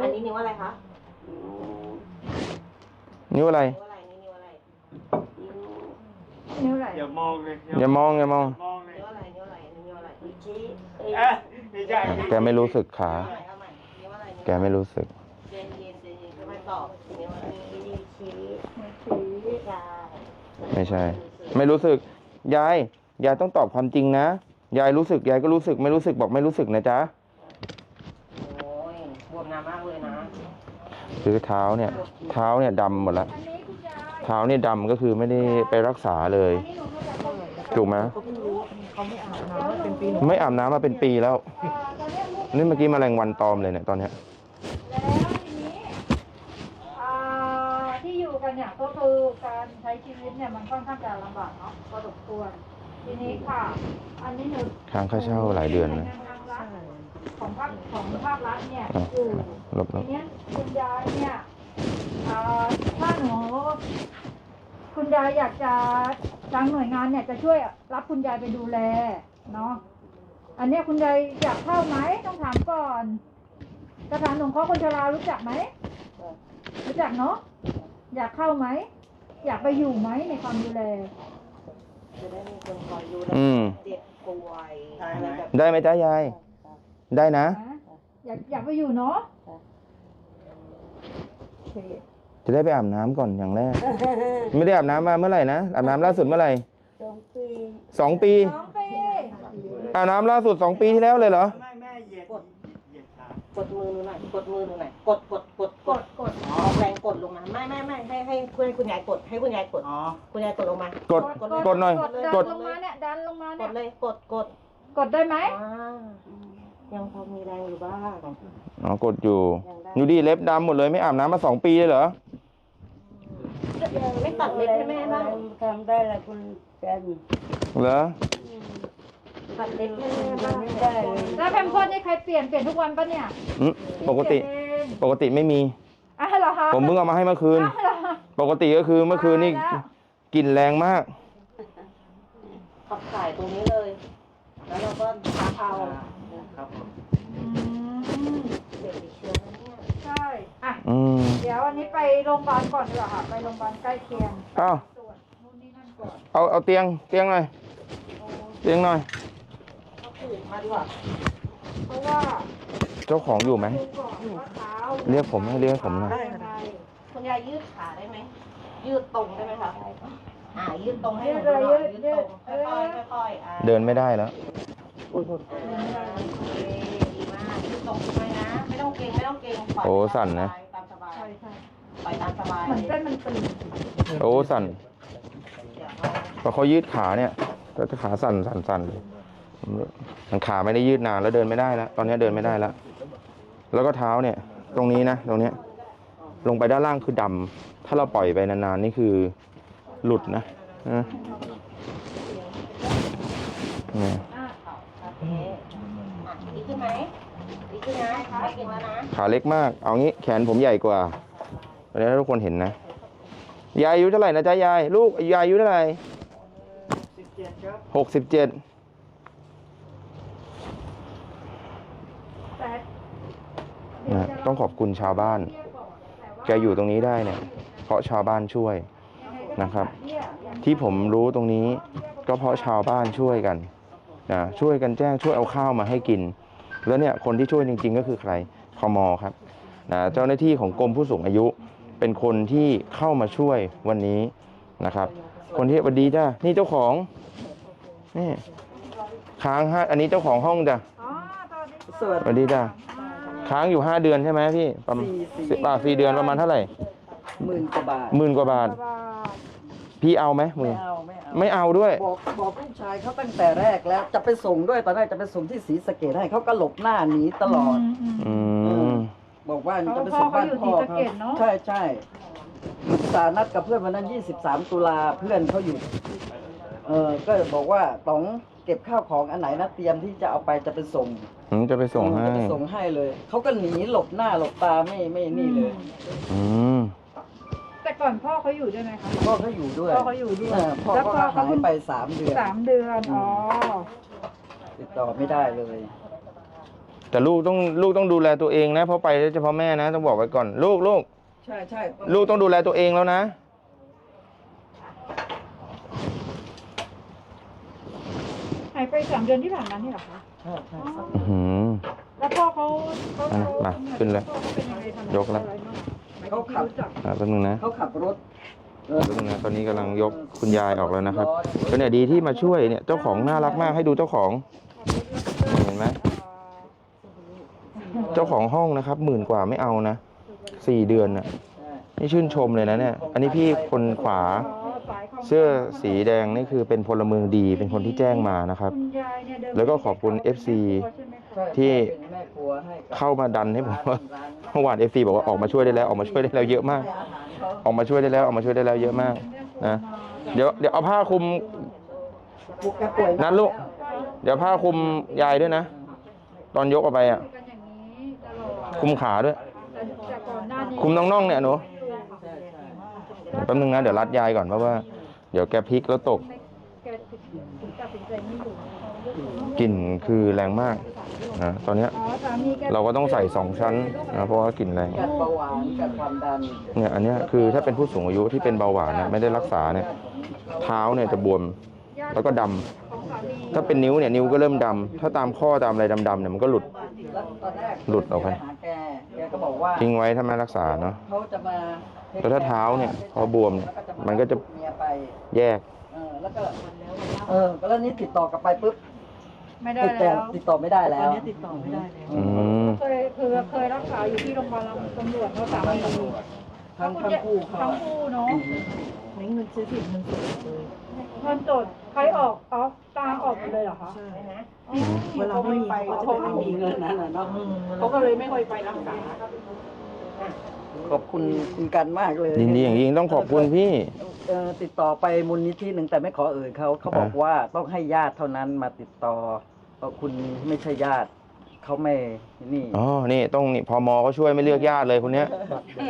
อันนี้นิ้วอะไรคะนิ้วอะไร นิ้วอะไรนี่นิ้วอะไรนิ้วไหนอย่ามองเลยอย่ามองอย่ามอง มองเลยนิ้วอะไรนิ้วอะไรอันนี้นิ้วอะไรนิ้วชี้เอ้ยเอ๊ะไม่ใช่แกไม่รู้สึกขา เอาใหม่เอาใหม่นิ้วอะไรนิ้วแกไม่รู้สึก เย็นเย็นเย็นเย็นค่อยๆตอบนิ้วอะไรนิ้วชี้นิ้วชี้ยาไม่ใช่ ไม่รู้สึก ยาย ยายต้องตอบความจริงนะ ยายรู้สึก ยายก็รู้สึก ไม่รู้สึกบอกไม่รู้สึกนะจ๊ะโอ้ยบวมหนามากเลยนะคือเท้าเนี่ย เท้าเนี่ยดำหมดแล้วอันนี้คุณยายเท้าเนี่ยดำก็คือไม่ได้ไปรักษาเลยอันนี้หนูมาจากคนเอ่อถูกไหมเขาเพิ่งรู้เขาไม่อาบน้ำมาเป็นปีไม่อาบน้ำมาเป็นปีแล้วตอนเนี้ยลูกนี่เมื่อกี้แมลงวันตอมเลยเนี่ยตอนเนี้ยแล้วทีนี้อ่าที่อยู่กันเนี่ยก็คือการใช้ชีวิตเนี่ยมันค่อนข้างจะลำบากเนาะพอสมควรทีนี้ค่ะ อันนี้หนูค้างค่าเช่าหลายเดือนนะ ของภาคของภาครัฐเนี่ยอะคือลบลทีบเนี้ยคุณยายเนี่ยอ่าถ้าหนูคุณยายอยากจะทางหน่วยงานเนี่ยจะช่วยรับคุณยายไปดูแลเนาะอันเนี้ยคุณยายอยากเข้าไหมต้องถามก่อนสถานสงเคราะห์คนชรารู้จักไหมรู้จักเนาะอยากเข้าไหมอยากไปอยู่ไหมในความดูแลจะได้มีคนคอยดูแลอืมเจ็บป่วยอะไรแบบได้ไหมจ๊ะยาย ได้นะนะ อยากอยากไปอยู่เนาะโอเคจะได้ไปอาบน้ำก่อนอย่างแรก ไม่ได้อาบน้ำมาเมื่อไหร่นะอาบน้ำล่าสุดเมื่อไหร่สองปีสองปีสองปีอาบน้ำล่าสุดสองปีที่แล้วเลยเหรอไม่แม่เหยียดเหยียดขากดมือหนูหน่อยกดมือหนูหน่อยกดกดกดกกดดกดอ๋อแรงกดลงมาไม่ไม่ไม่ให้ให้คุณให้คุณยายกดให้คุณยายกดอ๋อคุณยายกดลงมากดกดหน่อยกดดักนดลงมาเนี่ยดันลงมากเนี่ยดเลยกดกดกดได้ไหมอ่า ยังพอมีแรงอยู่บ้าง อ๋อกดอยู่ดูดิเล็บดำหมดเลยไม่อาบน้ำมาสองปีเลยเหรอ ไม่ตัดเล็บให้แม่บ้างทำได้ละคุณแฟนเหรอ ตัดเล็บให้แม่บ้างไม่ได้เลยแล้วแพมเพิร์สนี่ใครเปลี่ยนเปลี่ยนทุกวันปะเนี่ยอืมปกติ เปลี่ยนเองปกติไม่มีอะเหรอคะผมเพิ่งเอามาให้เมื่อคืน อ้าวเหรอปกติก็คือเมื่อคืนนี่ตายแล้วกลิ่นแรงมาก ขับถ่ายตรงนี้เลย แล้วเราก็พักเอา ครับผมอืมเด็กติดเชื้อนะเนี่ยใช่อะอืมเดี๋ยววันนี้ไปโรงพยาบาลก่อนดีกว่าค่ะ ไปโรงพยาบาลใกล้เคียงอ้าวตรวจนู่นนี่นั่นก่อนเอาเอาเตียงเตียงหน่อยเตียงหน่อย เอาผืนมาดีกว่าเพราะว่าเจ้าของอยู่ไหม ดูก่อนว่าเท้าเรียกผมให้เรียกผมหน่อย ได้ยังไงคุณยายยืดขาได้ไหม ยืดตรงได้ไหมคะอ่ายืดตรงให้หยืนูดดูเลยหน่อยยืยืดดยืตรงดค่อยๆค่อยๆอ่าเดินไม่ได้แล้ว โอเคดีมากยืดตรงไปนะ ไม่ต้องเกรงไม่ต้องเกรงปล่ยโอ้สั่นนะ ตามสบายใช่ใช่ปล่อยตามสบายเหมือนเส้นมันตึงโอ้สั่นพอเขายืดขาเนี่ยก็จะขาสั่นสั่นสั่นเลยมันขาไม่ได้ยืดนานแล้วเดินไม่ได้แล้วตอนนี้เดินไม่ได้แล้วแล้วก็เท้าเนี่ย ตรงนี้นะตรงเนี้ย ลงไปด้านล่างคือดำถ้าเราปล่อยไปนานๆนี่คือหลุดนะนะเนี่ยอะโอเคอะ ดีขึ้นไหมดีขึ้นนะไม่เก่งแล้วนะขาเล็กมาก เอางี้แขนผมใหญ่กว่าวันนี้ให้ทุกคนเห็นนะ ยายอายุเท่าไหร่นะจ๊ะยาย ลูกยายอายุเท่าไหร่สิบเจ็ดครับหกสิบเจ็ดแต่นะต้องขอบคุณชาวบ้าน แกอยู่ตรงนี้ได้เนี่ย เพราะชาวบ้านช่วยนะครับ ที่ผมรู้ตรงนี้ก็เพราะชาวบ้านช่วยกัน นะช่วยกันแจ้งช่วยเอาข้าวมาให้กิน แล้วเนี่ยคนที่ช่วยจริง ๆ ก็คือใครพมครับนะเจ้าหน้าที่ของกรมผู้สูงอายุ เป็นคนที่เข้ามาช่วยวันนี้นะครับ คนที่สวัสดีจ้านี่เจ้าของนี่ค้างฮะอันนี้เจ้าของห้องจ้ะอ๋อตอนนี้สวัสสวัสดีจ้าค้างอยู่ห้าเดือนใช่ไหมพี่ประมาณสิบอ่าสี่เดือนประมาณเท่าไหร่หมื่นกว่าบาทหมื่นกว่าบาท พี่เอาไหมมืไม่อเอาไม่เอา ไม่เอาด้วยบอกบอกลูกชายเขาตั้งแต่แรกแล้วจะไปส่งด้วยตอนแรกจะไปส่งที่ศรีสะเกดให้เขาก็หลบหน้าหนีตลอด อืมบอกว่าจะไปส่งบ้านพ่อเขาใช่ใช่สานัดกับเพื่อนวันนั้น 23 ตุลาเพื่อนเขาอยู่ เออก็บอกว่าต้องเก็บข้าวของอันไหนนะเตรียมที่จะเอาไปจะไปส่งผมจะไปส่งให้จะไปส่งให้เลยเขาก็หนีหลบหน้าหลบตาไม่ไม่นี่เลย อืมแต่ ก่อนพ่อเขาอยู่ด้วยไหมคะ พ่อเขาอยู่ด้วยพ่อเขาอยู่ด้วยเออพ่อแล้วเขาพ่อหาเขายเพิ่ง ไปสามเดือน สามเดือนอ๋อ ติดต่อไม่ได้เลย แต่ลูกต้องลูกต้องดูแลตัวเองนะเพราะไปแล้วเฉพาะแม่นะ ต้องบอกไว้ก่อน ลูกลูกใช่ใช่ลูกต้องดูแลตัวเองแล้วนะ หายไปสามเดือนที่ผ่านมานี่เหรอคะใช่ใช่อื้อหือแล้วพ่อเขาเขาอะมาขึ้นเลยพ่อเขาเป็นยังไงทำยกแล้ว อะไรบ้างหมายถึง เขาขับที่รู้จักอะแป๊บนึงนะ เขาขับรถเออแป๊บนึงนะตอนนี้กำลังยกคุณยายออกแล้วนะครับก็เนี่ยดีที่มาช่วยเนี่ยเจ้าของน่ารักมากให้ดูเจ้าของเห็นไหมเจ้าของห้องนะครับหมื่นกว่าไม่เอานะสี่เดือนน่ะใช่นี่ชื่นชมเลยนะเนี่ย อันนี้พี่คนขวาอ๋อสายข้าเสื้อสีแดงนี่คือเป็นพลเมืองดีเป็นคนที่แจ้งมานะครับคุณยายเนี่ยเดินแล้วก็ขอบคุณ FC ใช่ไหมคะใช่ที่เป็นแม่ครัวให้กับเข้ามาดันให้ผมว่าร้านเมื่อวานเอฟซีบอกว่าออกมาช่วยได้แล้วออกมาช่วยได้แล้วเยอะมากอาหารเขาออกมาช่วยได้แล้วออกมาช่วยได้แล้วเยอะมากนะเดี๋ยวเดี๋ยวเอาผ้าคลุมปลูกแกป่วยนั่นลูกเดี๋ยวผ้าคลุมยายด้วยนะ ตอนยกออกไปอะกันอย่างนี้ตลอดคลุมขาด้วยแต่แต่ก่อนหน้านี้คลุมน้องๆเนี่ยหนูใช่ใช่แป๊บนึงนะเดี๋ยวรัดยายก่อนเพราะว่า เดี๋ยวแกพลิกแล้วตกแกถึงตัดสินใจไม่อยู่กลิ่นคือแรงมาก นะตอนเนี้ยอ๋อสามีแกเราก็ต้องใส่สองชั้นนะเพราะว่ากลิ่นแรงกัดเบาหวานกัดความดันเนี่ยอันเนี้ยคือถ้าเป็นผู้สูงอายุที่เป็นเบาหวานนะไม่ได้รักษาเนี่ยเท้าเนี่ยจะบวมแล้วก็ดำของสามีถ้าเป็นนิ้วเนี่ยนิ้วก็เริ่มดำถ้าตามข้อตามอะไรดำๆเนี่ยมันก็หลุดแล้วตอนแรกหลุดออกไปหาแกแกก็บอกว่าทิ้งไว้ถ้าไม่รักษาเนาะเขาจะมาแล้วถ้าเท้าเนี่ยพอบวมเนี่ยมันก็จะเมียไปแยกเออแล้วก็เออแล้วนี่ติดต่อกลับไปปุ๊บ ไม่ได้ติดต่อแล้ว ติดต่อไม่ได้แล้วติดต่อไม่ได้แล้ว อืม เคยคือเคยรักษาอยู่ที่โรงพยาบาลตำรวจเขาสามีทั้งทั้งคู่เขาทั้งคู่เนาะไม่เงินซื้อผิดเงินสดเลยเงินสดใครออกออฟตาออกหมดเลยเหรอคะเวลาไม่มีเขาก็ไม่มีเงินนั่นแหละเนาะเขาก็เลยไม่ค่อยไปรักษา ขอบคุณคุณกันมากเลยยินดีอย่างยิ่งต้องขอบคุณพี่ เออติดต่อไปมูลนิธิหนึ่งแต่ไม่ขอเอ่ยเขาเขาบอกอ่าว่าต้องให้ญาติเท่านั้นมาติดต่อเพราะคุณไม่ใช่ญาติเขาไม่นี่ อ๋อ นี่ต้องนี่พมเขาช่วยไม่เลือกญาติเลยคนเนี้ย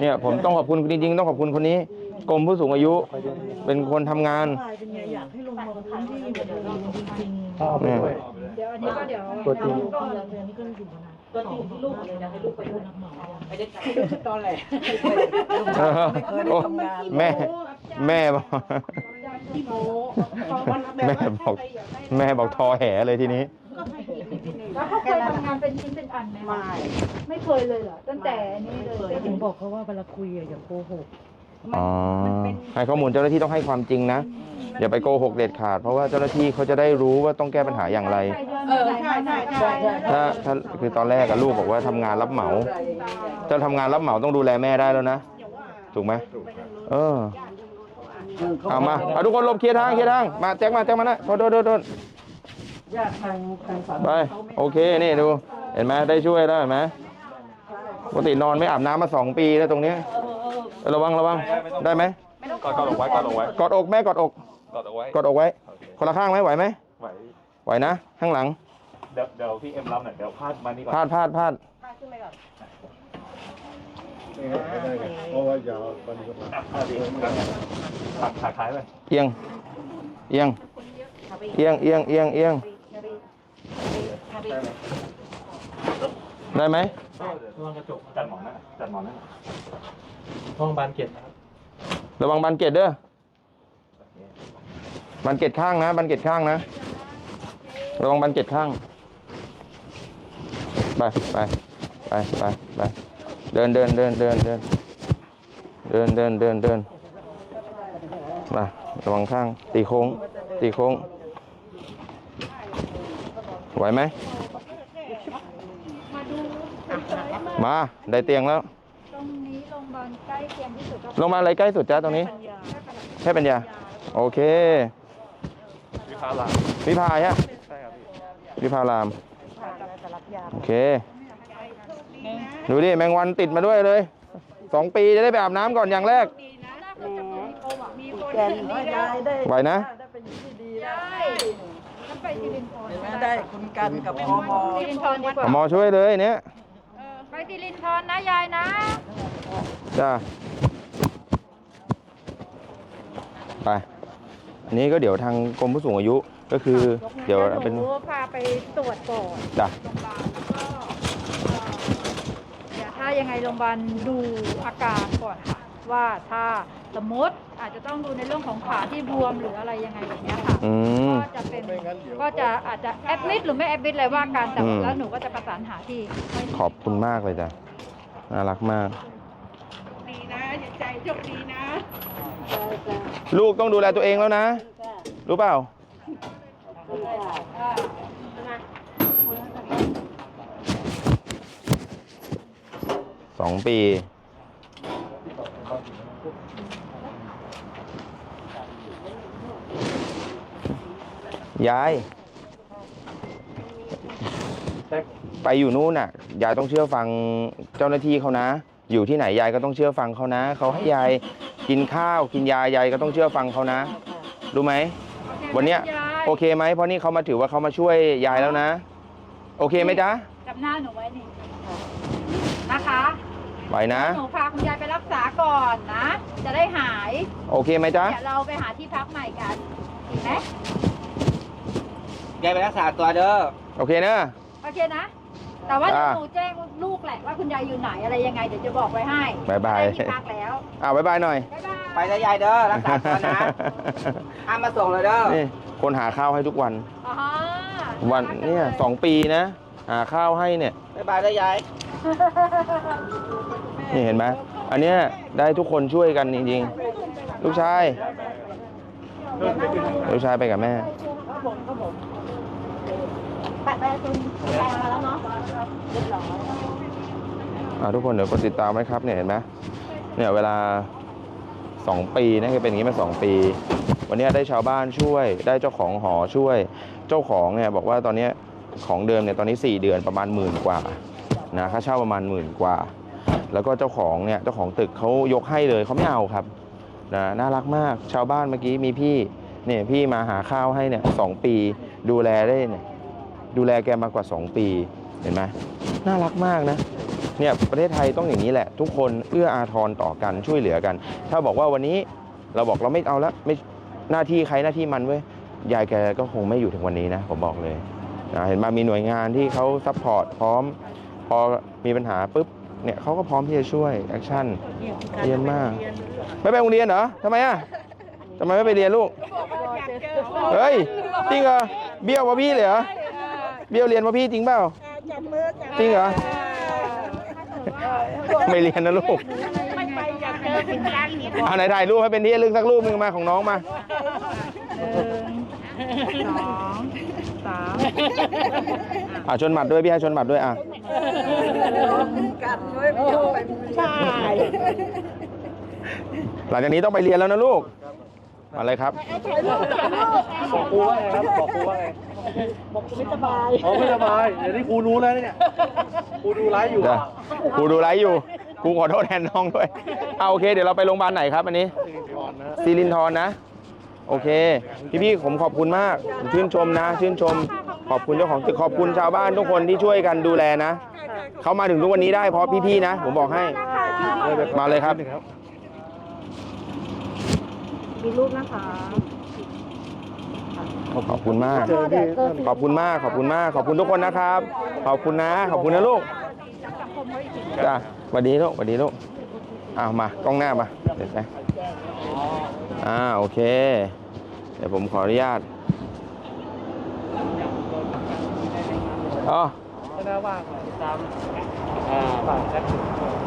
เนี่ยผมต้องขอบคุณจริงๆต้องขอบคุณคนนี้ กรมผู้สูงอายุ เป็นคนทำงานเป็นไงอยากให้ลงมาพื้นที่แบบจริงเนี่ยเดี๋ยวอันนี้ก็เดี๋ยวตัวจริงๆก็เรียนนี่ก็อยู่มานานตั วจริงที่ลูกเลยนะให้ลูกไปดูนักหมอไปได้คือตอนแหละเออไม่เคยได้โอ้ทำงานแม่แม่บอกที่โมแม่บอก แม่บอกทอแหเลยทีนี้แล้วเขาเคยทำงานเป็นชิ้นเป็นอันไหมคะไม่ไม่เคยเลยเหรอตั้งแต่นี่เลยเคยถึงบอกเขาว่าเวลาคุยอย่าโกหก อ๋อให้ข้อมูลเจ้าหน้าที่ต้องให้ความจริงนะอย่าไปโกหกเด็ดขาด เพราะว่าเจ้าหน้าที่เขาจะได้รู้ว่าต้องแก้ปัญหาอย่างไร เออใช่ใช่ใช่ ถ้าถ้าคือตอนแรกอะลูกบอกว่าทำงานรับเหมาจะทำงานรับเหมาต้องดูแลแม่ได้แล้วนะ ถูกไหมเออ เอามาเอาทุกคนหลบเคลียร์ทางเคลียร์ทางมาแจ็คมาแจ็คมานะโทษโทษโทษโทษญาติทางทางสามีไปเขาไม่โอเคนี่ดู เห็นไหมได้ช่วยแล้วเห็นไหมปกตินอนไม่อาบน้ำมาสองปีแล้วตรงเนี้ย ระวังระวังได้ไหมกอดกอดอกไว้กอดอกไว้กอดอกแม่กอดอกกอดอกไว้กอดอกไว้คนละข้างไหมไหวไหมไหวไหวนะข้างหลังเดี๋ยวเดี๋ยวพี่เอ็มรับหน่อยเดี๋ยวพาดมานี่ก่อนพาดพาดพาดเพราะว่ายาวตอนนี้ก็ขาขาท้ายเลยเอียงเอียงเอียงเอียงเอียงเอียง ได้ไหมระวังกระจกจัดหมอนนั่นน่ะจัดหมอนนั่นน่ะห้องบานเกล็ดนะครับระวังบันเกตเด้อบันเกตข้างนะบันเกตข้างนะระวังบันเกตข้างไปไปไปไปไปเดินเดินเดินเดินเดินเดินเดินเดินเดินมาระวังข้างตีโค้งตีโค้งไหวไหม มาได้เตียงแล้วตรงนี้โรงพยาบาลใกล้เคียงที่สุดก็ลงมาอะไรใกล้สุดจ้าตรงนี้ แค่ปัญญา โอเค วิภาลาวิภาใช่ใช่ครับพี่วิภาราม โอเค ดูดิ แมงวันติดมาด้วยเลยสองปีจะได้ไปอาบน้ำก่อนอย่างแรกแกนยายได้ไหวนะ ได้ไปอยู่ที่ดีนะฉันไปสิรินทรเห็นไหมได้คุณกันกับพมสิรินทรดีกว่า หมอช่วยเลยเนี่ย ว้สิรินทรนะยายนะ จ้าไป อันนี้ก็เดี๋ยวทางกรมผู้สูงอายุก็คือ เดี๋ยวเป็นพาไปตรวจก่อนจ้โราล่อถ้ายังไงโรงพยาบาลดูอาการก่อนค่ะ ว่าถ้าสมมติอาจจะต้องดูในเรื่องของขาที่บวมหรืออะไรยังไงแบบเนี้ยค่ะ อืม ก็จะเป็นก็จะอาจจะแอดมิดหรือไม่แอดมิดอะไรว่ากันแต่อืม แล้วหนูก็จะประสานหาที่ขอบคุณมากเลยจ้ะน่ารักมาก ดีนะอย่าใจโชคดีนะ ลูกต้องดูแลตัวเองแล้วนะ รู้เปล่า สองปี ยาย ไปอยู่นู่นน่ะ ยายต้องเชื่อฟังเจ้าหน้าที่เขานะ อยู่ที่ไหนยายก็ต้องเชื่อฟังเขานะ เขาให้ยายกินข้าวกินยายายก็ต้องเชื่อฟังเขานะ รู้ไหม วันเนี้ยโอเคไหมเพราะนี่เขามาถือว่าเขามาช่วยยายแล้วนะ โอเคไหมจ๊ะ จับหน้าหนูไว้นี่นะคะ ไหวนะ หนูพาคุณยายไปรักษาก่อนนะ จะได้หายโอเคไหมจ๊ะ เดี๋ยวเราไปหาที่พักใหม่กันดีไหมยายไปรักษาตัวเด้อโอเคนะโอเคนะ แต่ว่าเดี๋ยวอ่า หนูแจ้งลูกแหละว่าคุณยายอยู่ไหนอะไรยังไงเดี๋ยวจะบอกไว้ให้บ๊ายบายได้ที่พักแล้วอ่าบ๊ายบายหน่อย บ๊ายบาย ไปแล้วยายเด้อรักษาตัวนะห้ามมาส่งเลยเด้อ นี่คนหาข้าวให้ทุกวัน อ๋อวันเนี่ยสองปีนะ หาข้าวให้เนี่ย บ๊ายบายแล้วยาย นี่เห็นไหมอันเนี้ยได้ทุกคนช่วยกันจริงๆ ลูกชาย ลูกชายไปกับแม่อ่าทุกคนเดี๋ยวกดติดตามไว้ครับเนี่ยเห็นไหมเนี่ยเวลาสองปีนะคือเป็นอย่างนี้มาสองปี วันนี้ได้ชาวบ้านช่วย ได้เจ้าของหอช่วย เจ้าของเนี่ยบอกว่าตอนนี้ของเดิมเนี่ยตอนนี้ 4 เดือนประมาณหมื่นกว่านะค่าเช่าประมาณหมื่นกว่า แล้วก็เจ้าของเนี่ยเจ้าของตึกเขายกให้เลยเขาไม่เอาครับนะน่ารักมากชาวบ้านเมื่อกี้มีพี่เนี่ยพี่มาหาข้าวให้เนี่ยสองปี ดูแลได้เนี่ยดูแลแกมากว่า 2 ปีเห็นไหมน่ารักมากนะเนี่ยประเทศไทยต้องอย่างนี้แหละ ทุกคนเอื้ออาทรต่อกันช่วยเหลือกัน ถ้าบอกว่าวันนี้เราบอกเราไม่เอาละไม่หน้าที่ใครหน้าที่มันเว้ยยายแกก็คงไม่อยู่ถึงวันนี้นะผมบอกเลยนะเห็นมามีหน่วยงานที่เขาซัพพอร์ตพร้อม พอมีปัญหาปุ๊บ เนี่ยเขาก็พร้อมที่จะช่วยแอคชั่นเยี่ยมมาก ไม่ไปโรงเรียนเหรอทำไมอะทำไมไม่ไปเรียนลูก เฮ้ยจริงเหรอเบี้ยวกว่าพี่เลยเหรอเบี้ยวเรียนกว่าพี่จริงเปล่าจริงเหรอไม่เรียนนะลูกไม่ไปอยากเจอเป็นการเรียนเอาไหนถ่ายรูปให้เป็นที่ระลึกสักรูปหนึ่งมาของน้องมาหนึ่ง สองสามอะชนหมัดด้วยพี่ให้ชนหมัดด้วยอะกันไว้ไม่ยอมไปใช่หลังจากนี้ต้องไปเรียนแล้วนะลูกมาเลยครับบอกครูว่าไงครับบอกครูว่าไงบอกไม่สบายอ๋อไม่สบายเดี๋ยวนี้ครูรู้แล้วเนี่ยครูดูไลฟ์อยู่เดี๋ยวครูดูไลฟ์อยู่ครูขอโทษแทนน้องด้วยเอาโอเค เดี๋ยวเราไปโรงพยาบาลไหนครับอันนี้ซีรินทรนะ โอเค พี่ๆผมขอบคุณมากผมชื่นชมนะ ชื่นชม ขอบคุณเจ้าของตึกขอบคุณชาวบ้านทุกคนที่ช่วยกันดูแลนะเขามาถึงทุกวันนี้ได้เพราะพี่ๆนะ ผมบอกให้มาเลยครับ มีรูปนะคะขอบคุณมาก ขอบคุณมาก ขอบคุณมาก ขอบคุณทุกคนนะครับ ขอบคุณนะ ขอบคุณนะลูกจ้าสวัสดีลูกสวัสดีลูกอ้าวมากล้องหน้ามาเดี๋ยวไปอ่าโอเคเดี๋ยวผมขออนุญาตอ๋อคณะว่างติดตามอ่า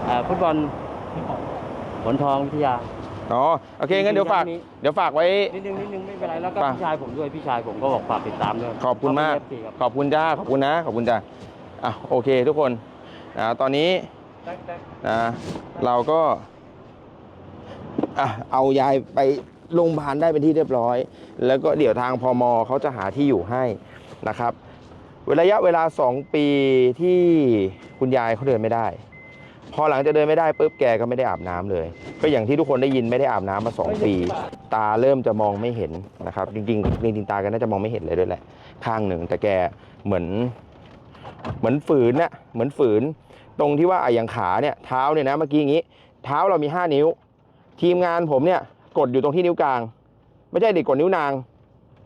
อ่าฟุตบอลผลทองวิทยาอ๋อโอเคงั้นเดี๋ยวฝากเดี๋ยวฝากไว้นิดนึงนิดนึงไม่เป็นไรแล้วก็ป่ะพี่ชายผมด้วยพี่ชายผมก็บอกฝากติดตามด้วยขอบคุณมากเขเป็น FC ครับขอบคุณจ้าขอบคุณนะขอบคุณจ้าอะโอเคทุกคนนะตอนนี้นะเราก็อะเอายายไป โรงพยาบาลได้เป็นที่เรียบร้อย แล้วก็เดี๋ยวทางพมเขาจะหาที่อยู่ให้นะครับระยะเวลา 2 ปีที่คุณยายเขาเดินไม่ได้ พอหลังจากเดินไม่ได้ปุ๊บแกก็ไม่ได้อาบน้ำเลย ก็อย่างที่ทุกคนได้ยินไม่ได้อาบน้ำมา 2 ปี ตาเริ่มจะมองไม่เห็นนะครับ จริงๆจริงๆตาแกน่าจะมองไม่เห็นเลยด้วยแหละ ข้างหนึ่งแต่แกเหมือน เหมือนฝืนน่ะเหมือนฝืน ตรงที่ว่าไอ้อย่างขาเนี่ยเท้าเนี่ยนะเมื่อกี้อย่างนี้ เท้าเรามี 5 นิ้ว ทีมงานผมเนี่ย กดอยู่ตรงที่นิ้วกลาง ไม่ใช่เด็กกดนิ้วนาง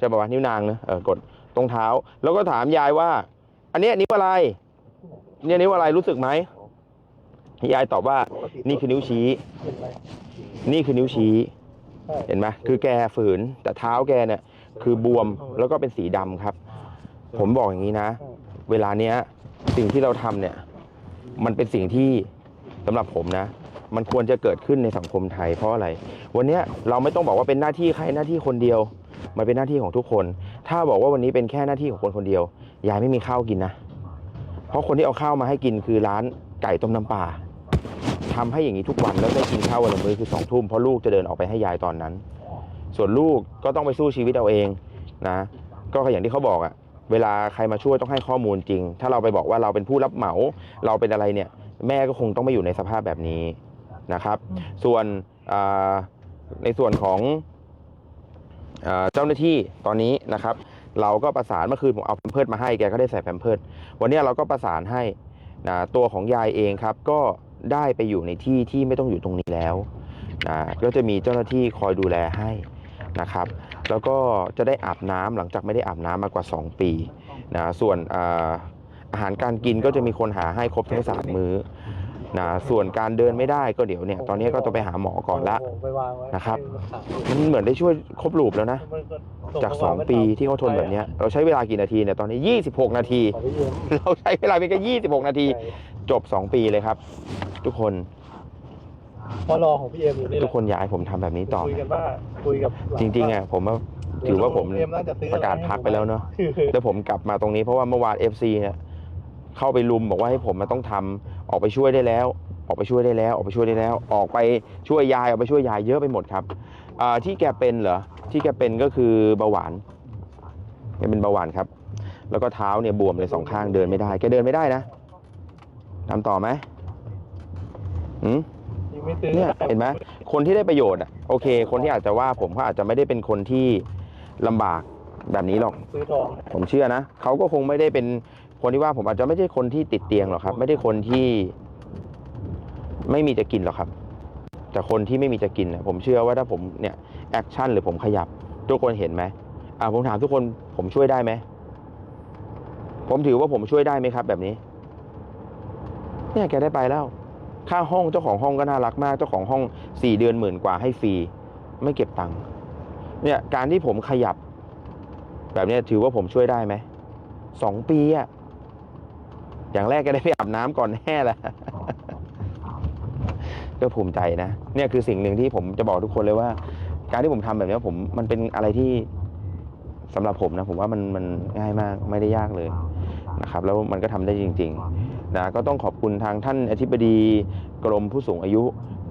จะบอกว่านิ้วนางเนอะเออกดตรงเท้า แล้วก็ถามยายว่า อันเนี้ยนิ้วอะไร เนี่ยนิ้วอะไรรู้สึกไหมยายตอบว่า นี่คือนิ้วชี้ นี่คือนิ้วชี้ เห็นไหมคือแกฝืนแต่เท้าแกเนี่ย คือบวมแล้วก็เป็นสีดำครับ ผมบอกอย่างนี้นะ เวลาเนี้ยสิ่งที่เราทำเนี่ย มันเป็นสิ่งที่สำหรับผมนะ มันควรจะเกิดขึ้นในสังคมไทยเพราะอะไร วันนี้เราไม่ต้องบอกว่าเป็นหน้าที่ใครหน้าที่คนเดียว มันเป็นหน้าที่ของทุกคน ถ้าบอกว่าวันนี้เป็นแค่หน้าที่ของคนคนเดียวยายไม่มีข้าวกินนะ เพราะคนที่เอาข้าวมาให้กินคือร้านไก่ต้มน้ำปลาทำให้อย่างนี้ทุกวันแล้วได้กินข้าววันละมื้อคือสองทุ่มเพราะลูกจะเดินออกไปให้ยายตอนนั้น ส่วนลูกก็ต้องไปสู้ชีวิตเอาเองนะ ก็อย่างที่เขาบอกอะเวลาใครมาช่วยต้องให้ข้อมูลจริง ถ้าเราไปบอกว่าเราเป็นผู้รับเหมา เราเป็นอะไรเนี่ย แม่ก็คงต้องไม่อยู่ในสภาพแบบนี้ นะครับ ส่วนอ่าในส่วนของอ่าเจ้าหน้าที่ตอนนี้นะครับ เราก็ประสานเมื่อคืนผมเอาแพมเพิร์ดมาให้แกก็ได้ใส่แพมเพิร์ดวันนี้เราก็ประสานให้นะตัวของยายเองครับ ก็ได้ไปอยู่ในที่ที่ไม่ต้องอยู่ตรงนี้แล้วนะก็จะมีเจ้าหน้าที่คอยดูแลให้นะครับ แล้วก็จะได้อาบน้ำหลังจากไม่ได้อาบน้ำมากว่า 2 ปีนะส่วนอ่าอาหารการกินก็จะมีคนหาให้ครบทั้งสามมื้อ นะส่วนการเดินไม่ได้ก็เดี๋ยวเนี่ยตอนนี้ก็ต้องไปหาหมอก่อนละนะครับ มันเหมือนได้ช่วยครบลูปแล้วนะ จาก 2 ปีที่เขาทนแบบเนี้ยเราใช้เวลากี่นาทีเนี่ยตอนนี้ 26 นาที เราใช้เวลาเพียงแค่26 นาที จบ 2 ปีเลยครับ ทุกคนพอรอของพี่เอ็มอยู่นี่แหทุละกคนอยากให้ผมทำแบบนี้ต่อคุยไหมกันว่าคุยกับหลานจริงๆอะผมว่าถือว่าผมเอ็มน่าจะซื้อประกาศพักไปแล้วเนาะคือแล้วผมกลับมาตรงนี้เพราะว่าเมื่อวาน FC เนี่ยเข้าไปลุมบอกว่าให้ผมมาต้องทำ ออกไปช่วยได้แล้ว ออกไปช่วยได้แล้ว ออกไปช่วยได้แล้ว ออกไปช่วยยายออกไปช่วยยายเยอะไปหมดครับอ่าที่แกเป็นเหรอที่แกเป็นก็คือเบาหวานแกเป็นเบาหวานครับ แล้วก็เท้าเนี่ยบวมเลยสองข้างเดินไม่ได้แกเดินไม่ได้นะทำต่อไหมหืมยังไม่ซื้อเนี่ยเห็นไหมคนที่ได้ประโยชน์อะโอเค คนที่อาจจะว่าผมเขาอาจจะไม่ได้เป็นคนที่ลำบากแบบนี้หรอกซื้อทองผมเชื่อนะเขาก็คงไม่ได้เป็น คนที่ว่าผมอาจจะไม่ใช่คนที่ติดเตียงหรอกครับ ไม่ได้คนที่ไม่มีจะกินหรอกครับ แต่คนที่ไม่มีจะกินน่ะผมเชื่อว่าถ้าผมเนี่ยแอคชั่นหรือผมขยับ ทุกคนเห็นไหมอ่าผมถามทุกคนผมช่วยได้ไหมผมถือว่าผมช่วยได้ไหมครับ แบบนี้ เนี่ยแกได้ไปแล้ว ค่าห้องเจ้าของห้องก็น่ารักมาก เจ้าของห้องสี่เดือนหมื่นกว่าให้ฟรีไม่เก็บตังค์เนี่ยการที่ผมขยับ แบบเนี้ยถือว่าผมช่วยได้ไหมสองปีอะ อย่างแรกก็ได้ไปอาบน้ำก่อนแน่แหละ ก็ภูมิใจนะ เนี่ยคือสิ่งหนึ่งที่ผมจะบอกทุกคนเลยว่า การที่ผมทำแบบเนี้ยผมมันเป็นอะไรที่สำหรับผมนะ ผมว่ามันมันง่ายมากไม่ได้ยากเลยนะครับ แล้วมันก็ทำได้จริง ๆ นะก็ต้องขอบคุณทางท่านอธิบดีกรมผู้สูงอายุ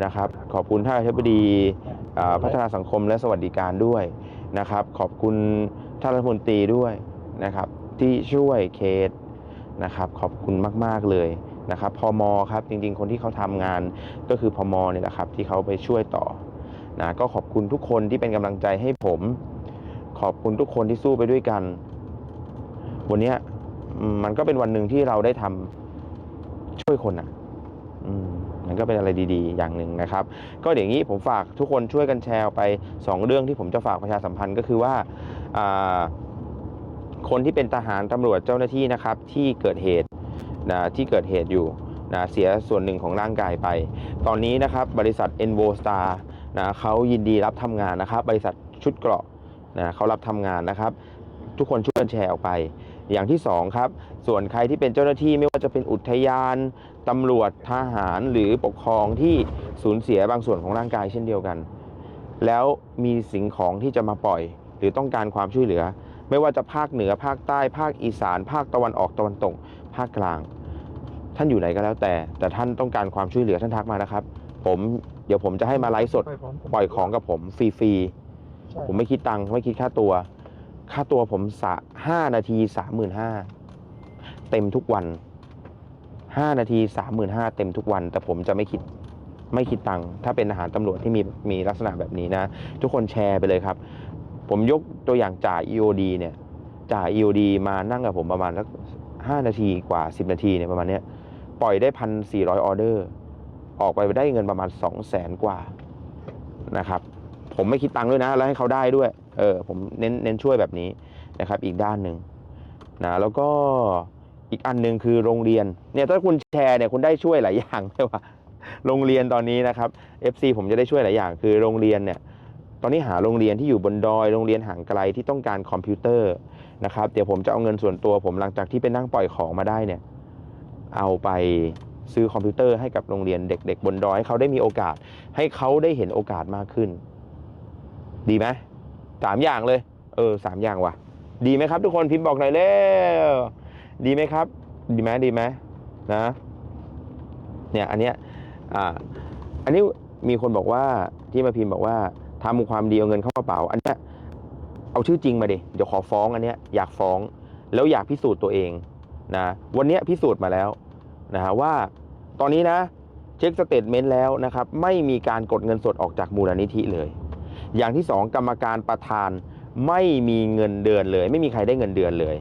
นะครับ ขอบคุณท่านอธิบดีอ่าพัฒนาสังคมและสวัสดิการด้วยนะครับ ขอบคุณท่านรัฐมนตรีด้วยนะครับ ที่ช่วยเคส นะครับขอบคุณมาก ๆ เลยนะครับพมอครับจริง ๆ คนที่เขาทำงานก็คือพมอเนี่ยแหละครับที่เขาไปช่วยต่อนะก็ขอบคุณทุกคนที่เป็นกำลังใจให้ผม ขอบคุณทุกคนที่สู้ไปด้วยกัน วันเนี้ยมันก็เป็นวันหนึ่งที่เราได้ทำช่วยคนอะอืมมันก็เป็นอะไรดีๆ อย่างหนึ่งนะครับ ก็เดี๋ยวนี้ผมฝากทุกคนช่วยกันแชร์ไป 2 เรื่องที่ผมจะฝากประชาสัมพันธ์ก็คือว่าอ่า คนที่เป็นทหารตำรวจเจ้าหน้าที่นะครับที่เกิดเหตุนะที่เกิดเหตุอยู่นะเสียส่วนหนึ่งของร่างกายไป ตอนนี้นะครับบริษัท e n v o Star นะเขายินดีรับทำงานนะครับ บริษัทชุดเกราะนะเขารับทำงานนะครับ ทุกคนช่วยกันแชร์ออกไป อย่างที่สองครับส่วนใครที่เป็นเจ้าหน้าที่ไม่ว่าจะเป็นอุทยานตำรวจทหารหรือปกครองที่สูญเสียบางส่วนของร่างกายเช่นเดียวกัน แล้วมีสิ่งของที่จะมาปล่อย หรือต้องการความช่วยเหลือ ไม่ว่าจะภาคเหนือภาคใต้ ภาคอีสาน ภาคตะวันออกตะวันตก ภาคกลาง ท่านอยู่ไหนก็แล้วแต่ แต่ท่านต้องการความช่วยเหลือท่านทักมานะครับ ผมเดี๋ยวผมจะให้มาไลฟ์สดไปพร้อมผมปล่อยของกับผมฟรีๆใช่ผมไม่คิดตังค์ไม่คิดค่าตัว ค่าตัวผมสะห้านาทีสามหมื่นห้าเต็มทุกวันห้านาทีสามหมื่นห้าเต็มทุกวัน แต่ผมจะไม่คิดไม่คิดตังค์ถ้าเป็นอาหารตำรวจที่มีมีลักษณะแบบนี้นะ ทุกคนแชร์ไปเลยครับ ผมยกตัวอย่างจ่า EOD เนี่ยจ่า EOD มานั่งกับผมประมาณสักห้านาทีกว่าสิบนาทีเนี่ยประมาณเนี้ยปล่อยได้พันสี่ร้อยออเดอร์ ออกไปได้เงินประมาณสองแสนกว่านะครับ ผมไม่คิดตังค์ด้วยนะ แล้วให้เขาได้ด้วย เออผมเน้นเน้นช่วยแบบนี้นะครับ อีกด้านหนึ่งนะแล้วก็อีกอันหนึ่งคือโรงเรียนเนี่ยถ้าคุณแชร์เนี่ยคุณได้ช่วยหลายอย่างไม่ว่าโรงเรียนตอนนี้นะครับ FC ผมจะได้ช่วยหลายอย่าง คือโรงเรียนเนี่ย อนนี้หาโรงเรียนที่อยู่บนดอยโรงเรียนห่างไกลที่ต้องการคอมพิวเตอร์นะครับเดี๋ยวผมจะเอาเงินส่วนตัวผมหลังจากที่ไปนั่งปล่อยของมาได้เนี่ยเอาไปซื้อคอมพิวเตอร์ให้กับโรงเรียนเด็ก ๆ บนดอยให้เขาได้มีโอกาส ให้เขาได้เห็นโอกาสมากขึ้น ดีไหมสามอย่างเลย เออสามอย่างว่ะ ดีไหมครับ ทุกคนพิมพ์บอกหน่อยเร็วดีไหมครับ ดีไหมดีไหมนะเนี่ยอันเนี้ยอ่าอันนี้มีคนบอกว่าที่มาพิมพ์บอกว่า ทำความดีเอาเงินเข้ากระเป๋า อันนี้เอาชื่อจริงมาดิเดี๋ยวขอฟ้องอันเนี้ยอยากฟ้อง แล้วอยากพิสูจน์ตัวเองนะวันนี้พิสูจน์มาแล้วนะฮะว่าตอนนี้นะเช็คสเตทเมนต์แล้วนะครับไม่มีการกดเงินสดออกจากมูลนิธิเลย อย่างที่สองกรรมการประธานไม่มีเงินเดือนเลย ไม่มีใครได้เงินเดือนเลย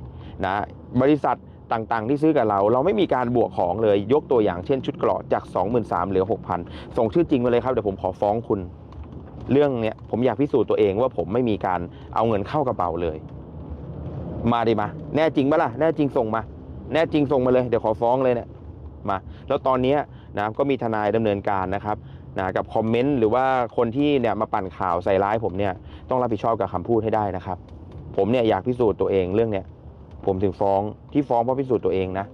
นะบริษัทต่างๆ ที่ซื้อกับเรา เราไม่มีการบวกของเลยยกตัวอย่างเช่นชุดเกราะจาก 23,000เหลือ 6,000 ส่งชื่อจริงมาเลยครับ เดี๋ยวผมขอฟ้องคุณ เรื่องเนี้ยผมอยากพิสูจน์ตัวเองว่าผมไม่มีการเอาเงินเข้ากระเป๋าเลย มาดิมา แน่จริงปะล่ะ แน่จริงส่งมา แน่จริงส่งมาเลย เดี๋ยวขอฟ้องเลยเนี่ยมา แล้วตอนเนี้นะก็มีทนายดำเนินการนะครับนะกับคอมเมนต์หรือว่าคนที่เนี่ยมาปั่นข่าวใส่ร้ายผมเนี่ยต้องรับผิดชอบกับคำพูดให้ได้นะครับ ผมเนี่ยอยากพิสูจน์ตัวเองเรื่องเนี้ยผมถึงฟ้องที่ฟ้องเพราะพิสูจน์ตัวเองนะ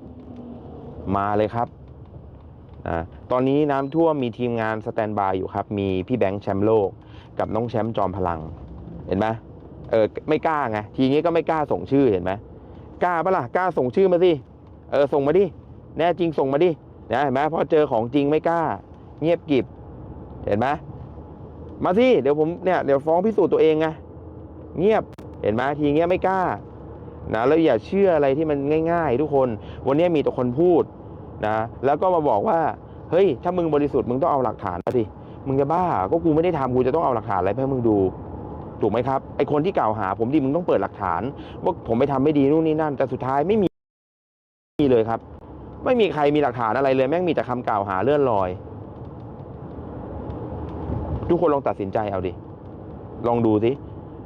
มาเลยครับ อ่าตอนนี้น้ำท่วมมีทีมงานสแตนบายอยู่ครับ มีพี่แบงค์แชมป์โลก กับน้องแชมป์จอมพลัง เห็นไหมเออไม่กล้าไงทีนี้ก็ไม่กล้าส่งชื่อเห็นไหมกล้าปะล่ะกล้าส่งชื่อมาสิเออส่งมาดิแน่จริงส่งมาดินะเห็นไหมพอเจอของจริงไม่กล้า เงียบกิบเห็นไหมมาสิเดี๋ยวผมเนี่ยเดี๋ยวฟ้องพิสูจน์ตัวเองไงเงียบเห็นไหมทีเงี้ยไม่กล้านะแล้วอย่าเชื่ออะไรที่มันง่าย ๆ ทุกคน วันนี้มีแต่คนพูด นะแล้วก็มาบอกว่าเฮ้ยถ้ามึงบริสุทธิ์มึงต้องเอาหลักฐานมาสิมึงจะบ้าก็กูไม่ได้ทำกูจะต้องเอาหลักฐานอะไรให้มึงดูถูกไหมครับไอคนที่กล่าวหา ผมดิมึงต้องเปิดหลักฐานว่าผมไปทำไม่ดีนู่นนี่นั่น แต่สุดท้ายไม่มีมีเลยครับ ไม่มีใครมีหลักฐานอะไรเลย แม่งมีแต่คำกล่าวหาเลื่อนลอย ทุกคนลองตัดสินใจเอาดิลองดูสิ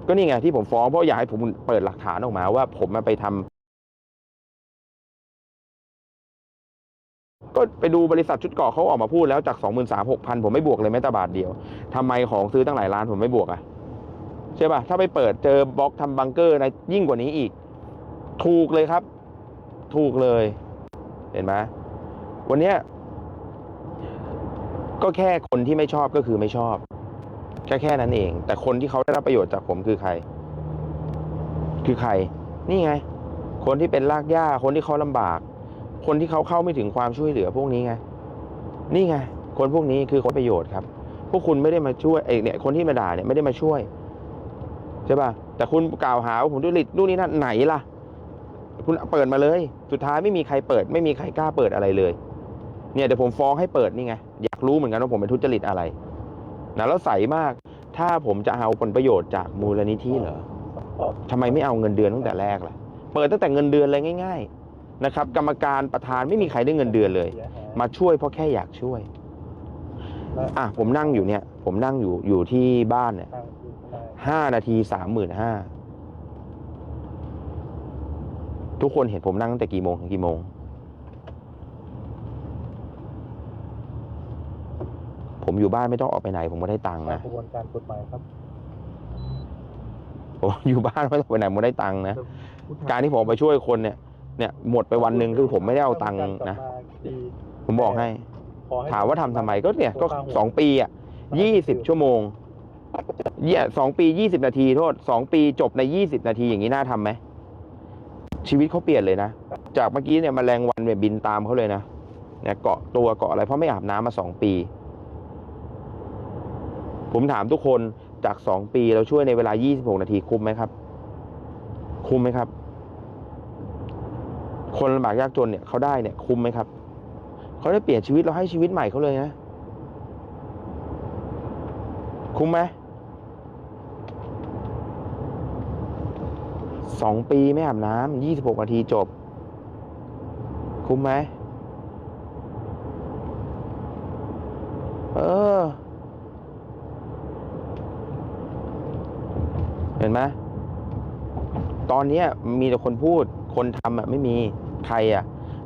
ก็นี่ไงที่ผมฟ้องเพราะอยากให้ผมเปิดหลักฐานออกมาว่า ผมมาไปทำ ก็ไปดูบริษัทชุดเกาะเขาออกมาพูดแล้วจากสองหมื่นสามหกพันผมไม่บวกเลยแม้แต่บาทเดียวทำไมของซื้อตั้งหลายล้านผมไม่บวกอะใช่ป่ะ ถ้าไปเปิดเจอบล็อกทำบังเกอร์นะยิ่งกว่านี้อีก ถูกเลยครับ ถูกเลย เห็นไหมวันเนี้ยก็แค่คนที่ไม่ชอบก็คือไม่ชอบแค่แค่นั้นเอง แต่คนที่เขาได้รับประโยชน์จากผมคือใคร คือใคร นี่ไง คนที่เป็นรากหญ้าคนที่เขาลำบาก คนที่เขาเข้าไม่ถึงความช่วยเหลือพวกนี้ไง นี่ไง คนพวกนี้คือคนประโยชน์ครับ พวกคุณไม่ได้มาช่วยไอ้เนี่ยคนที่มาด่าเนี่ยไม่ได้มาช่วยใช่ป่ะ แต่คุณกล่าวหาว่าผมทุจริตนู่นนี่นั่นไหนล่ะ คุณเปิดมาเลย สุดท้ายไม่มีใครเปิด ไม่มีใครกล้าเปิดอะไรเลย เนี่ยเดี๋ยวผมฟ้องให้เปิดนี่ไง อยากรู้เหมือนกันว่าผมเป็นทุจริตอะไรนะแล้วใสมาก ถ้าผมจะเอาผลประโยชน์จากมูลนิธิเหรอทำไมไม่เอาเงินเดือนตั้งแต่แรกล่ะ เปิดตั้งแต่เงินเดือนเลยง่าย ๆ นะครับกรรมการประธานไม่มีใครได้เงินเดือนเลย มาช่วยเพราะแค่อยากช่วยอะผมนั่งอยู่เนี่ย ผมนั่งอยู่อยู่ที่บ้านเนี่ยห้านาทีสามหมื่นห้าทุกคนเห็นผมนั่งตั้งแต่กี่โมงถึงกี่โมง ผมอยู่บ้านไม่ต้องออกไปไหน ผมก็ได้ตังค์นะกระบวนการกฎหมายครับผมอยู่บ้านไม่ต้องไปไหนผมได้ตังค์นะการที่ผมไปช่วยคนเนี่ย เนี่ยหมดไปวันหนึ่งคือผมไม่ได้เอาตังค์นะ ผมบอกให้ ถามว่าทำทำไมก็เนี่ยก็สองปีอะยี่สิบชั่วโมงเยี่ยสองปียี่สิบนาทีโทษสองปีจบในยี่สิบนาทีอย่างนี้น่าทำไหมชีวิตเขาเปลี่ยนเลยนะ จากเมื่อกี้เนี่ยแมลงวันเนี่ยบินตามเขาเลยนะเนี่ยเกาะตัวเกาะอะไรเพราะไม่อาบน้ำมาสองปี ผมถามทุกคนจากสองปีเราช่วยในเวลา26นาทีคุ้มไหมครับ คุ้มไหมครับ คนลำบากยากจนเนี่ยเขาได้เนี่ยคุ้มไหมครับเขาได้เปลี่ยนชีวิตเราให้ชีวิตใหม่เขาเลยนะ คุ้มไหมสองปีไม่อาบน้ำยี่สิบหกนาทีจบ คุ้มไหมเออ เห็นไหมตอนนี้มีแต่คนพูดคนทำอะไม่มี ใครอะ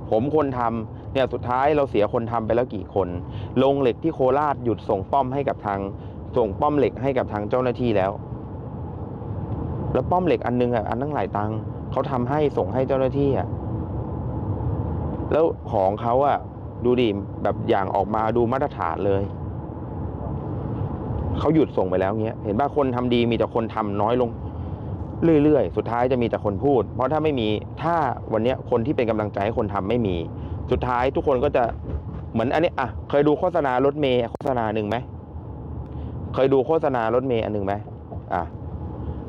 ผมคนทำเนี่ยสุดท้ายเราเสียคนทำไปแล้วกี่คนโรงเหล็กที่โคราชหยุดส่งป้อมให้กับทางส่งป้อมเหล็กให้กับทางเจ้าหน้าที่แล้ว แล้วป้อมเหล็กอันนึงอะอันตั้งหลายตังค์เขาทำให้ส่งให้เจ้าหน้าที่อะแล้วของเขาอะ ดูดิแบบอย่างออกมาดูมาตรฐานเลยเขาหยุดส่งไปแล้วเงี้ย เห็นป่ะคนทำดีมีแต่คนทำน้อยลง เรื่อยๆ สุดท้ายจะมีแต่คนพูด เพราะถ้าไม่มีถ้าวันนี้คนที่เป็นกำลังใจให้คนทำไม่มี สุดท้ายทุกคนก็จะเหมือนอันนี้อะเคยดูโฆษณารถเมย์โฆษณาหนึ่งไหมเคยดูโฆษณารถเมย์อันหนึ่งไหมอะ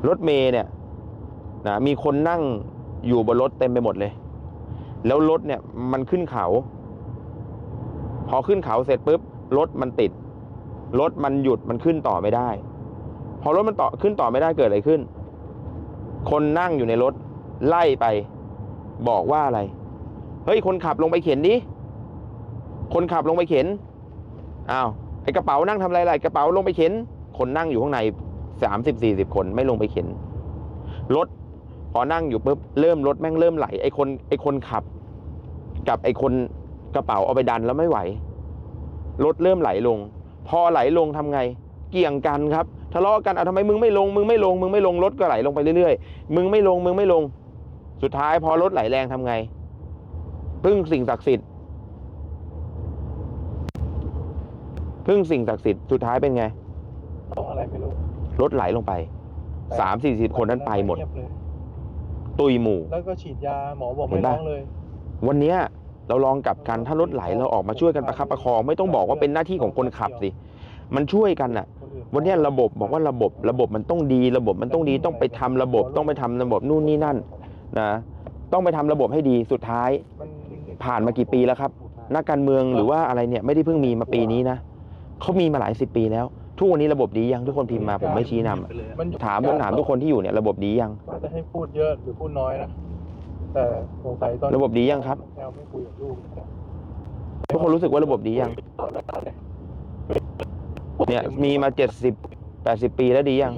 รถเมย์เนี่ยนะมีคนนั่งอยู่บนรถเต็มไปหมดเลย แล้วรถเนี่ยมันขึ้นเขา พอขึ้นเขาเสร็จปุ๊บรถมันติดรถมันหยุดมันขึ้นต่อไม่ได้ พอรถมันต่อขึ้นต่อไม่ได้เกิดอะไรขึ้น คนนั่งอยู่ในรถไล่ไป บอกว่าอะไร เฮ้ย คนขับลงไปเข็นดิคนขับลงไปเข็นอ้าวไอกระเป๋านั่งทำอะไรล่ะไอ้กระเป๋าลงไปเข็น คนนั่งอยู่ข้างในสามสิบสี่สิบคนไม่ลงไปเข็นรถพอนั่งอยู่ปุ๊บเริ่มรถแม่งเริ่มไหลไอคนไอคนขับ กับไอคนกระเป๋าเอาไปดันแล้วไม่ไหวรถเริ่มไหลลง พอไหลลงทำไง เกี่ยงกันครับ ทะเลาะกันเอาทำไมมึงไม่ลง มึงไม่ลง มึงไม่ลงรถก็ไหลลงไปเรื่อยๆ มึงไม่ลง มึงไม่ลง สุดท้ายพอรถไหลแรงทำไง พึ่งสิ่งศักดิ์สิทธิ์ พึ่งสิ่งศักดิ์สิทธิ์ สุดท้ายเป็นไงอะไรไม่รู้รถไหลลงไป สามสี่สิบคนนั้นไปหมดเงียบเลยตุยหมู่ แล้วก็ฉีดยาหมอบอกเห็ไม่นปะร้องเลย วันเนี้ยเราลองกลับกัน ถ้ารถไหลเราออกมาช่วยกันประคับประคอง ไม่ต้องบอกว่าเป็นหน้าที่ของคนขับสิ มันช่วยกันอะคนอื่นวันเนี้ยระบบบอกว่าระบบระบบมันต้องดี ระบบมันต้องดีต้องไปทำระบบต้องไปทำระบบนู่นนี่นั่นนะต้องไปทำระบบให้ดีสุดท้ายมันผ่านมากี่ปีแล้วครับ นักการเมืองหรือว่าอะไรเนี่ยไม่ได้เพิ่งมีมาปีนี้นะเขามีมาหลายสิบปีแล้ว ทุกวันนี้ระบบดียังทุกคนพิมพ์มาผมไม่ชี้นำอะมันถามผมถามทุกคนที่อยู่เนี่ยระบบดียังจะให้พูดเยอะหรือพูดน้อยนะแต่สงสัยตอนระบบดียังครับแอลไม่คุยกับลูกทุกคนรู้สึกว่าระบบดียัง เนี่ยมีมาเจ็ดสิบแปดสิบปีแล้วดียัง